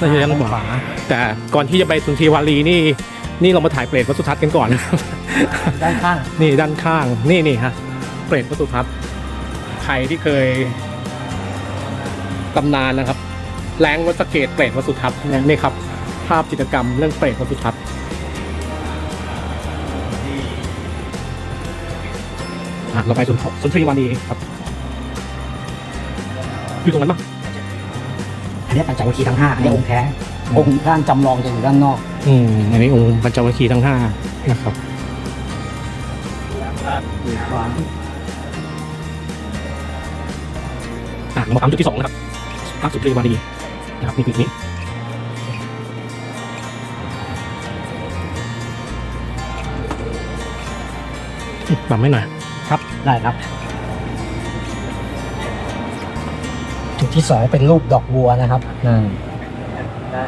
น่าจะด้านขวาแต่ก่อนที่จะไปสุนทรีวารีนี่ นี่เรามาถ่ายเปรตวัดสุทัศน์กันก่อนนะครับด้านข้าง นี่ด้านข้างนี่นี่ฮะเปรตวัดสุทัศน์ใครที่เคยตำนานนะครับ แรงวัดสะเกตเปรตวัดสุทัศน์นี่ครับ ภาพจิตรกรรมเรื่องเปรตวัดสุทัศน์อะเราไปสุนสุนทรีวารีครับ อยู่ตรงนั้นปะ อันนี้ปัญจวัคคีย์ทั้งห้าอันนี้องค์แท้องค์ด้านจำลองจะอยู่ด้านนอก อืมอันนี้องค์ปัญจวัคคีย์ทั้งห้านะครับอะเรามาทำจุดที่สองนะครับภาคสุนทรีวารีนะครับนี่จุดนี้ปรับไม่หน่อยครับได้ครับ ที่สองเป็นรูปดอกบัวนะครับอืมได้